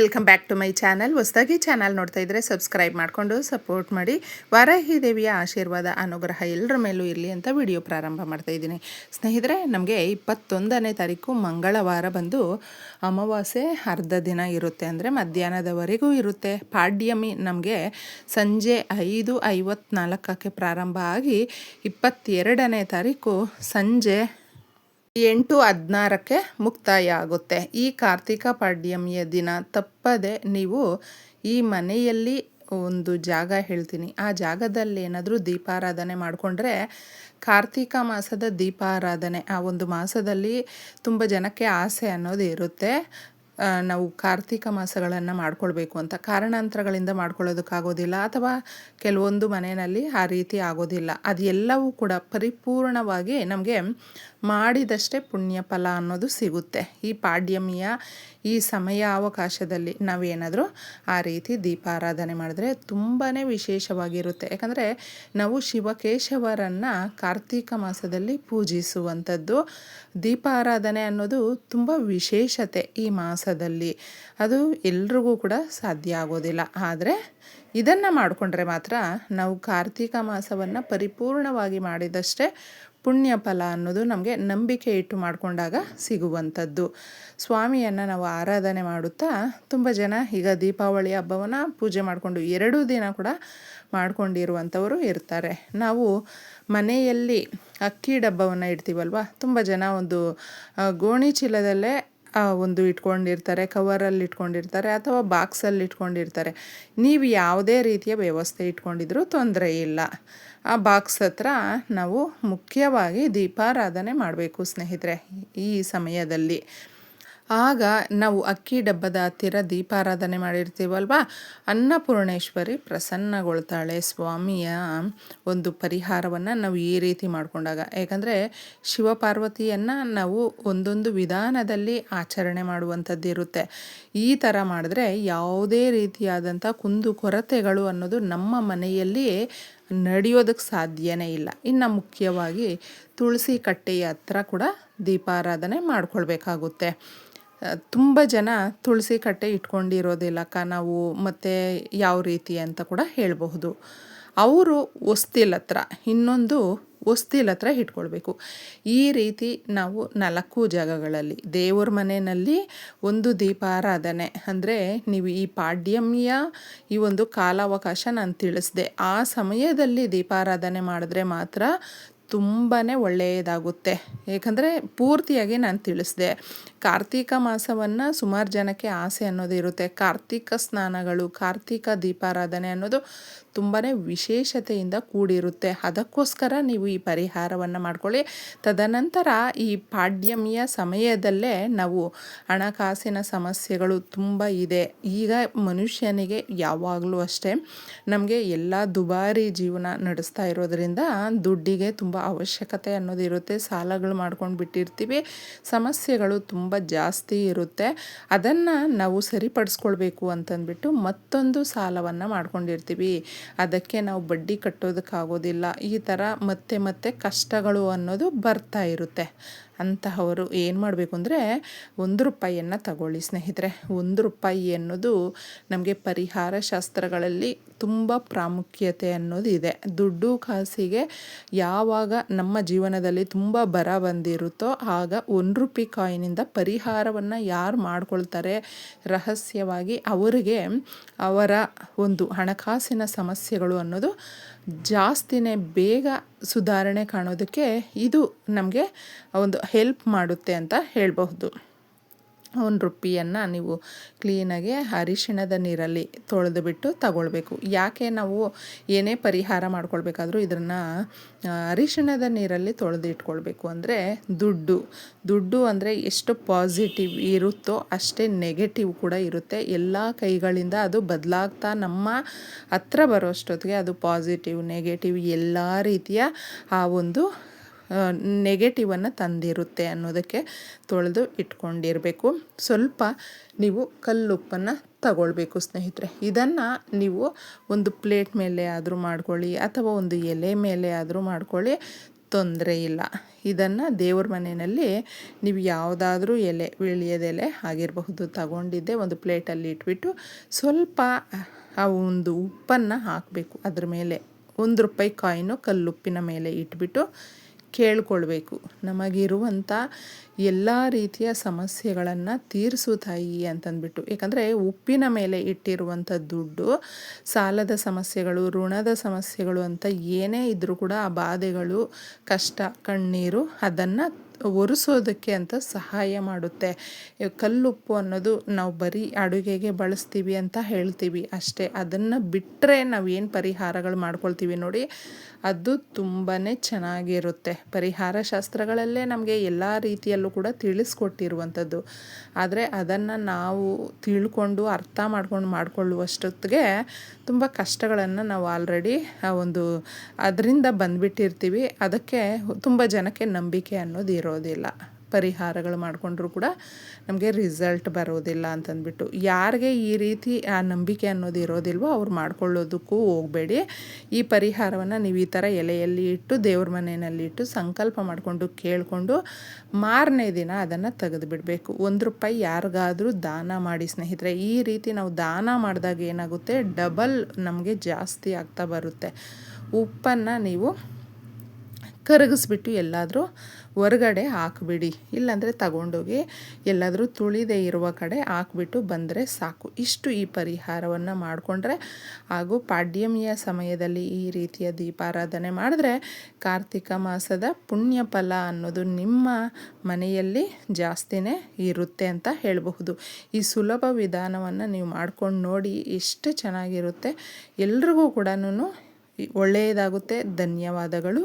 Welcome back to my channel ಹೊಸದಾಗಿ channel ನೋಡ್ತಾ ಇದ್ರೆ ಸಬ್ಸ್ಕ್ರೈಬ್ ಮಾಡಿಕೊಂಡು ಸಪೋರ್ಟ್ ಮಾಡಿ. ವಾರಾಹಿ ದೇವಿಯ ಆಶೀರ್ವಾದ, ಅನುಗ್ರಹ ಎಲ್ಲರ ಮೇಲೂ ಇರಲಿ ಅಂತ ವಿಡಿಯೋ ಪ್ರಾರಂಭ ಮಾಡ್ತಾ ಇದ್ದೀನಿ. ಸ್ನೇಹಿತರೆ, ನಮಗೆ ಇಪ್ಪತ್ತೊಂದನೇ ತಾರೀಕು ಮಂಗಳವಾರ ಬಂದು ಅಮಾವಾಸ್ಯೆ ಅರ್ಧ ದಿನ ಇರುತ್ತೆ ಅಂದರೆ ಮಧ್ಯಾಹ್ನದವರೆಗೂ ಇರುತ್ತೆ. ಪಾಡ್ಯಮಿ ನಮಗೆ ಸಂಜೆ ಐದು ಐವತ್ನಾಲ್ಕಕ್ಕೆ ಪ್ರಾರಂಭ ಆಗಿ ಇಪ್ಪತ್ತೆರಡನೇ ತಾರೀಕು ಸಂಜೆ ಎಂಟು ಹದಿನಾರಕ್ಕೆ ಮುಕ್ತಾಯ ಆಗುತ್ತೆ ಈ ಕಾರ್ತಿಕ ಪಾಡ್ಯಮಿಯ ದಿನ ತಪ್ಪದೆ ನೀವು ಈ ಮನೆಯಲ್ಲಿ ಒಂದು ಜಾಗ ಹೇಳ್ತೀನಿ. ಆ ಜಾಗದಲ್ಲಿ ಏನಾದರೂ ದೀಪಾರಾಧನೆ ಮಾಡಿಕೊಂಡ್ರೆ ಕಾರ್ತಿಕ ಮಾಸದ ದೀಪಾರಾಧನೆ, ಆ ಒಂದು ಮಾಸದಲ್ಲಿ ತುಂಬ ಜನಕ್ಕೆ ಆಸೆ ಅನ್ನೋದು ಇರುತ್ತೆ. ನಾವು ಕಾರ್ತಿಕ ಮಾಸಗಳನ್ನು ಮಾಡ್ಕೊಳ್ಬೇಕು ಅಂತ. ಕಾರಣಾಂತರಗಳಿಂದ ಮಾಡ್ಕೊಳ್ಳೋದಕ್ಕಾಗೋದಿಲ್ಲ ಅಥವಾ ಕೆಲವೊಂದು ಮನೆಯಲ್ಲಿ ಆ ರೀತಿ ಆಗೋದಿಲ್ಲ. ಅದೆಲ್ಲವೂ ಕೂಡ ಪರಿಪೂರ್ಣವಾಗಿ ನಮಗೆ ಮಾಡಿದಷ್ಟೇ ಪುಣ್ಯ ಫಲ ಅನ್ನೋದು ಸಿಗುತ್ತೆ. ಈ ಪಾಡ್ಯಮಿಯ ಈ ಸಮಯ ಅವಕಾಶದಲ್ಲಿ ನಾವೇನಾದರೂ ಆ ರೀತಿ ದೀಪಾರಾಧನೆ ಮಾಡಿದ್ರೆ ತುಂಬಾ ವಿಶೇಷವಾಗಿರುತ್ತೆ. ಯಾಕಂದರೆ ನಾವು ಶಿವಕೇಶವರನ್ನು ಕಾರ್ತೀಕ ಮಾಸದಲ್ಲಿ ಪೂಜಿಸುವಂಥದ್ದು ದೀಪಾರಾಧನೆ ಅನ್ನೋದು ತುಂಬ ವಿಶೇಷತೆ ಈ ಮಾಸದಲ್ಲಿ. ಅದು ಎಲ್ರಿಗೂ ಕೂಡ ಸಾಧ್ಯ ಆಗೋದಿಲ್ಲ. ಆದರೆ ಇದನ್ನು ಮಾಡಿಕೊಂಡ್ರೆ ಮಾತ್ರ ನಾವು ಕಾರ್ತೀಕ ಮಾಸವನ್ನು ಪರಿಪೂರ್ಣವಾಗಿ ಮಾಡಿದಷ್ಟೇ ಪುಣ್ಯ ಫಲ ಅನ್ನೋದು ನಮಗೆ ನಂಬಿಕೆ ಇಟ್ಟು ಮಾಡಿಕೊಂಡಾಗ ಸಿಗುವಂಥದ್ದು. ಸ್ವಾಮಿಯನ್ನು ನಾವು ಆರಾಧನೆ ಮಾಡುತ್ತಾ ತುಂಬ ಜನ ಈಗ ದೀಪಾವಳಿ ಹಬ್ಬವನ್ನು ಪೂಜೆ ಮಾಡಿಕೊಂಡು ಎರಡೂ ದಿನ ಕೂಡ ಮಾಡಿಕೊಂಡಿರುವಂಥವರು ಇರ್ತಾರೆ. ನಾವು ಮನೆಯಲ್ಲಿ ಅಕ್ಕಿ ಡಬ್ಬವನ್ನು ಇಡ್ತೀವಲ್ವ? ತುಂಬ ಜನ ಒಂದು ಗೋಣಿ ಚೀಲದಲ್ಲೇ ಒಂದು ಇಟ್ಕೊಂಡಿರ್ತಾರೆ ಕವರಲ್ಲಿ ಇಟ್ಕೊಂಡಿರ್ತಾರೆ ಅಥವಾ ಬಾಕ್ಸಲ್ಲಿ ಇಟ್ಕೊಂಡಿರ್ತಾರೆ. ನೀವು ಯಾವುದೇ ರೀತಿಯ ವ್ಯವಸ್ಥೆ ಇಟ್ಕೊಂಡಿದ್ರೂ ತೊಂದರೆ ಇಲ್ಲ. ಆ ಬಾಕ್ಸ್ ಹತ್ರ ನಾವು ಮುಖ್ಯವಾಗಿ ದೀಪಾರಾಧನೆ ಮಾಡಬೇಕು ಸ್ನೇಹಿತರೆ ಈ ಸಮಯದಲ್ಲಿ. ಆಗ ನಾವು ಅಕ್ಕಿ ಡಬ್ಬದ ಹತ್ತಿರ ದೀಪಾರಾಧನೆ ಮಾಡಿರ್ತೀವಲ್ವ? ಅನ್ನಪೂರ್ಣೇಶ್ವರಿ ಪ್ರಸನ್ನಗೊಳ್ತಾಳೆ ಸ್ವಾಮಿಯ ಒಂದು ಪರಿಹಾರವನ್ನು ನಾವು ಈ ರೀತಿ ಮಾಡಿಕೊಂಡಾಗ. ಯಾಕಂದರೆ ಶಿವಪಾರ್ವತಿಯನ್ನು ನಾವು ಒಂದೊಂದು ವಿಧಾನದಲ್ಲಿ ಆಚರಣೆ ಮಾಡುವಂಥದ್ದು ಇರುತ್ತೆ. ಈ ಥರ ಮಾಡಿದ್ರೆ ಯಾವುದೇ ರೀತಿಯಾದಂಥ ಕುಂದು ಕೊರತೆಗಳು ಅನ್ನೋದು ನಮ್ಮ ಮನೆಯಲ್ಲಿ ನಡೆಯೋದಕ್ಕೆ ಸಾಧ್ಯನೇ ಇಲ್ಲ. ಇನ್ನು ಮುಖ್ಯವಾಗಿ ತುಳಸಿ ಕಟ್ಟೆಯ ಹತ್ರ ಕೂಡ ದೀಪಾರಾಧನೆ ಮಾಡ್ಕೊಳ್ಬೇಕಾಗುತ್ತೆ. ತುಂಬ ಜನ ತುಳಸಿ ಕಟ್ಟೆ ಇಟ್ಕೊಂಡಿರೋದಿಲ್ಲಕ್ಕ ನಾವು ಮತ್ತು ಯಾವ ರೀತಿ ಅಂತ ಕೂಡ ಹೇಳಬಹುದು. ಅವರು ಹೊಸ್ತಿಲ್ ಹತ್ರ, ಇನ್ನೊಂದು ಹೊಸ್ತಿಲ್ ಹತ್ರ ಇಟ್ಕೊಳ್ಬೇಕು. ಈ ರೀತಿ ನಾವು ನಾಲ್ಕು ಜಾಗಗಳಲ್ಲಿ, ದೇವ್ರ ಮನೆಯಲ್ಲಿ ಒಂದು ದೀಪಾರಾಧನೆ. ಅಂದರೆ ನೀವು ಈ ಪಾಡ್ಯಮಿಯ, ಈ ಒಂದು ಕಾಲಾವಕಾಶ ನಾನು ತಿಳಿಸಿದೆ. ಆ ಸಮಯದಲ್ಲಿ ದೀಪಾರಾಧನೆ ಮಾಡಿದ್ರೆ ಮಾತ್ರ ತುಂಬಾ ಒಳ್ಳೆಯದಾಗುತ್ತೆ. ಏಕೆಂದರೆ ಪೂರ್ತಿಯಾಗಿ ನಾನು ತಿಳಿಸಿದೆ. ಕಾರ್ತಿಕ ಮಾಸವನ್ನು ಸುಮಾರು ಜನಕ್ಕೆ ಆಸೆ ಅನ್ನೋದು ಇರುತ್ತೆ. ಕಾರ್ತಿಕ ಸ್ನಾನಗಳು, ಕಾರ್ತಿಕ ದೀಪಾರಾಧನೆ ಅನ್ನೋದು ತುಂಬಾ ವಿಶೇಷತೆಯಿಂದ ಕೂಡಿರುತ್ತೆ. ಅದಕ್ಕೋಸ್ಕರ ನೀವು ಈ ಪರಿಹಾರವನ್ನು ಮಾಡ್ಕೊಳ್ಳಿ. ತದನಂತರ ಈ ಪಾಡ್ಯಮಿಯ ಸಮಯದಲ್ಲೇ ನಾವು ಹಣಕಾಸಿನ ಸಮಸ್ಯೆಗಳು ತುಂಬ ಇದೆ. ಈಗ ಮನುಷ್ಯನಿಗೆ ಯಾವಾಗಲೂ ಅಷ್ಟೇ ನಮಗೆ ಎಲ್ಲ ದುಬಾರಿ ಜೀವನ ನಡೆಸ್ತಾ ಇರೋದರಿಂದ ದುಡ್ಡಿಗೆ ತುಂಬ ಅವಶ್ಯಕತೆ ಅನ್ನೋದು ಇರುತ್ತೆ ಸಾಲಗಳು ಮಾಡ್ಕೊಂಡು ಬಿಟ್ಟಿರ್ತೀವಿ ಸಮಸ್ಯೆಗಳು ತುಂಬ ಜಾಸ್ತಿ ಇರುತ್ತೆ. ಅದನ್ನು ನಾವು ಸರಿಪಡಿಸ್ಕೊಳ್ಬೇಕು ಅಂತಂದ್ಬಿಟ್ಟು ಮತ್ತೊಂದು ಸಾಲವನ್ನು ಮಾಡ್ಕೊಂಡಿರ್ತೀವಿ. ಅದಕ್ಕೆ ನಾವು ಬಡ್ಡಿ ಕಟ್ಟೋದಕ್ಕಾಗೋದಿಲ್ಲ. ಈ ಥರ ಮತ್ತೆ ಮತ್ತೆ ಕಷ್ಟಗಳು ಅನ್ನೋದು ಬರ್ತಾ ಇರುತ್ತೆ. ಅಂತಹವರು ಏನು ಮಾಡಬೇಕು ಅಂದರೆ ಒಂದು ರೂಪಾಯಿಯನ್ನು ತಗೊಳ್ಳಿ ಸ್ನೇಹಿತರೆ. ಒಂದು ರೂಪಾಯಿ ಅನ್ನೋದು ನಮಗೆ ಪರಿಹಾರ ಶಾಸ್ತ್ರಗಳಲ್ಲಿ ತುಂಬ ಪ್ರಾಮುಖ್ಯತೆ ಅನ್ನೋದು ಇದೆ ದುಡ್ಡು ಕಾಸಿಗೆ ಯಾವಾಗ ನಮ್ಮ ಜೀವನದಲ್ಲಿ ತುಂಬ ಬರ ಬಂದಿರುತ್ತೋ ಆಗ ಒಂದು ರೂಪಿ ಕಾಯಿನಿಂದ ಪರಿಹಾರವನ್ನು ಯಾರು ಮಾಡ್ಕೊಳ್ತಾರೆ? ರಹಸ್ಯವಾಗಿ ಅವರಿಗೆ ಅವರ ಒಂದು ಹಣಕಾಸಿನ ಸಮಸ್ಯೆಗಳು ಅನ್ನೋದು ಜಾಸ್ತಿನೇ ಬೇಗ ಸುಧಾರಣೆ ಕಾಣೋದಕ್ಕೆ ಇದು ನಮಗೆ ಒಂದು ಹೆಲ್ಪ್ ಮಾಡುತ್ತೆ ಅಂತ ಹೇಳಬಹುದು. ಒಂದು ರುಪ್ಪಿಯನ್ನು ನೀವು ಕ್ಲೀನಾಗಿ ಅರಿಶಿಣದ ನೀರಲ್ಲಿ ತೊಳೆದು ಬಿಟ್ಟು ತಗೊಳ್ಬೇಕು. ಯಾಕೆ ನಾವು ಏನೇ ಪರಿಹಾರ ಮಾಡ್ಕೊಳ್ಬೇಕಾದ್ರೂ ಇದನ್ನು ಅರಿಶಿಣದ ನೀರಲ್ಲಿ ತೊಳೆದು ಇಟ್ಕೊಳ್ಬೇಕು ಅಂದರೆ ದುಡ್ಡು. ದುಡ್ಡು ಅಂದರೆ ಎಷ್ಟು ಪಾಸಿಟಿವ್ ಇರುತ್ತೋ ಅಷ್ಟೇ ನೆಗೆಟಿವ್ ಕೂಡ ಇರುತ್ತೆ. ಎಲ್ಲ ಕೈಗಳಿಂದ ಅದು ಬದಲಾಗ್ತಾ ನಮ್ಮ ಹತ್ರ ಬರೋಷ್ಟೊತ್ತಿಗೆ ಅದು ಪಾಸಿಟಿವ್, ನೆಗೆಟಿವ್ ಎಲ್ಲ ರೀತಿಯ ಆ ಒಂದು ನೆಗೆಟಿವನ್ನು ತಂದಿರುತ್ತೆ ಅನ್ನೋದಕ್ಕೆ ತೊಳೆದು ಇಟ್ಕೊಂಡಿರಬೇಕು. ಸ್ವಲ್ಪ ನೀವು ಕಲ್ಲುಪ್ಪನ್ನು ತಗೊಳ್ಬೇಕು ಸ್ನೇಹಿತರೆ. ಇದನ್ನು ನೀವು ಒಂದು ಪ್ಲೇಟ್ ಮೇಲೆ ಆದರೂ ಮಾಡ್ಕೊಳ್ಳಿ ಅಥವಾ ಒಂದು ಎಲೆ ಮೇಲೆ ಆದರೂ ಮಾಡ್ಕೊಳ್ಳಿ, ತೊಂದರೆ ಇಲ್ಲ. ಇದನ್ನು ದೇವ್ರ ಮನೆಯಲ್ಲಿ ನೀವು ಯಾವುದಾದ್ರೂ ಎಲೆ ವಿಳಿಯದೆಲೆ ಆಗಿರಬಹುದು ತಗೊಂಡಿದ್ದೆ ಒಂದು ಪ್ಲೇಟಲ್ಲಿ ಇಟ್ಬಿಟ್ಟು ಸ್ವಲ್ಪ ಆ ಒಂದು ಉಪ್ಪನ್ನು ಹಾಕಬೇಕು ಅದ್ರ ಮೇಲೆ. ಒಂದು ರೂಪಾಯಿ ಕಾಯಿನು ಕಲ್ಲುಪ್ಪಿನ ಮೇಲೆ ಇಟ್ಬಿಟ್ಟು ಕೇಳ್ಕೊಳ್ಬೇಕು. ನಮಗಿರುವಂಥ ಎಲ್ಲ ರೀತಿಯ ಸಮಸ್ಯೆಗಳನ್ನು ತೀರಿಸು ತಾಯಿ ಅಂತಂದ್ಬಿಟ್ಟು. ಯಾಕಂದರೆ ಉಪ್ಪಿನ ಮೇಲೆ ಇಟ್ಟಿರುವಂಥ ದುಡ್ಡು, ಸಾಲದ ಸಮಸ್ಯೆಗಳು, ಋಣದ ಸಮಸ್ಯೆಗಳು ಅಂತ ಏನೇ ಇದ್ದರೂ ಕೂಡ ಆ ಬಾಧೆಗಳು, ಕಷ್ಟ, ಕಣ್ಣೀರು ಅದನ್ನು ಒರೆಸೋದಕ್ಕೆ ಅಂತ ಸಹಾಯ ಮಾಡುತ್ತೆ. ಕಲ್ಲುಪ್ಪು ಅನ್ನೋದು ನಾವು ಬರೀ ಅಡುಗೆಗೆ ಬಳಸ್ತೀವಿ ಅಂತ ಹೇಳ್ತೀವಿ ಅಷ್ಟೇ. ಅದನ್ನು ಬಿಟ್ಟರೆ ನಾವು ಏನು ಪರಿಹಾರಗಳು ಮಾಡ್ಕೊಳ್ತೀವಿ ನೋಡಿ, ಅದು ತುಂಬಾ ಚೆನ್ನಾಗಿರುತ್ತೆ. ಪರಿಹಾರ ಶಾಸ್ತ್ರಗಳಲ್ಲೇ ನಮಗೆ ಎಲ್ಲ ರೀತಿಯಲ್ಲೂ ಕೂಡ ತಿಳಿಸ್ಕೊಟ್ಟಿರುವಂಥದ್ದು. ಆದರೆ ಅದನ್ನು ನಾವು ತಿಳ್ಕೊಂಡು, ಅರ್ಥ ಮಾಡ್ಕೊಂಡು ಮಾಡಿಕೊಳ್ಳುವಷ್ಟೊತ್ತಿಗೆ ತುಂಬ ಕಷ್ಟಗಳನ್ನು ನಾವು ಆಲ್ರೆಡಿ ಒಂದು, ಅದರಿಂದ ಬಂದುಬಿಟ್ಟಿರ್ತೀವಿ. ಅದಕ್ಕೆ ತುಂಬ ಜನಕ್ಕೆ ನಂಬಿಕೆ ಅನ್ನೋದು ಇರೋದಿಲ್ಲ ಪರಿಹಾರಗಳು ಮಾಡಿಕೊಂಡ್ರೂ ಕೂಡ ನಮಗೆ ರಿಸಲ್ಟ್ ಬರೋದಿಲ್ಲ ಅಂತಂದ್ಬಿಟ್ಟು. ಯಾರಿಗೆ ಈ ರೀತಿ ಆ ನಂಬಿಕೆ ಅನ್ನೋದು ಇರೋದಿಲ್ವೋ ಅವ್ರು ಮಾಡ್ಕೊಳ್ಳೋದಕ್ಕೂ ಹೋಗಬೇಡಿ. ಈ ಪರಿಹಾರವನ್ನು ನೀವು ಈ ಥರ ಎಲೆಯಲ್ಲಿ ಇಟ್ಟು, ದೇವ್ರ ಮನೆಯಲ್ಲಿ ಇಟ್ಟು, ಸಂಕಲ್ಪ ಮಾಡಿಕೊಂಡು, ಕೇಳಿಕೊಂಡು ಮಾರನೇ ದಿನ ಅದನ್ನು ತೆಗೆದು ಬಿಡಬೇಕು ಒಂದು ರೂಪಾಯಿ ಯಾರಿಗಾದರೂ ದಾನ ಮಾಡಿ ಸ್ನೇಹಿತರೆ, ಈ ರೀತಿ ನಾವು ದಾನ ಮಾಡಿದಾಗ ಏನಾಗುತ್ತೆ? ಡಬಲ್ ನಮಗೆ ಜಾಸ್ತಿ ಆಗ್ತಾ ಬರುತ್ತೆ. ಉಪ್ಪನ್ನು ನೀವು ಕರಗಿಸ್ಬಿಟ್ಟು ಎಲ್ಲಾದರೂ ಹೊರಗಡೆ ಹಾಕ್ಬಿಡಿ. ಇಲ್ಲಾಂದರೆ ತಗೊಂಡೋಗಿ ಎಲ್ಲಾದರೂ ತುಳಿದೇ ಇರುವ ಕಡೆ ಹಾಕ್ಬಿಟ್ಟು ಬಂದರೆ ಸಾಕು. ಇಷ್ಟು ಈ ಪರಿಹಾರವನ್ನು ಮಾಡಿಕೊಂಡ್ರೆ ಹಾಗೂ ಪಾಡ್ಯಮಿಯ ಸಮಯದಲ್ಲಿ ಈ ರೀತಿಯ ದೀಪಾರಾಧನೆ ಮಾಡಿದ್ರೆ ಕಾರ್ತಿಕ ಮಾಸದ ಪುಣ್ಯ ಫಲ ಅನ್ನೋದು ನಿಮ್ಮ ಮನೆಯಲ್ಲಿ ಜಾಸ್ತಿನೇ ಇರುತ್ತೆ ಅಂತ ಹೇಳಬಹುದು. ಈ ಸುಲಭ ವಿಧಾನವನ್ನು ನೀವು ಮಾಡ್ಕೊಂಡು ನೋಡಿ ಎಷ್ಟು ಚೆನ್ನಾಗಿರುತ್ತೆ. ಎಲ್ರಿಗೂ ಕೂಡ ಒಳ್ಳೆಯದಾಗುತ್ತೆ. ಧನ್ಯವಾದಗಳು.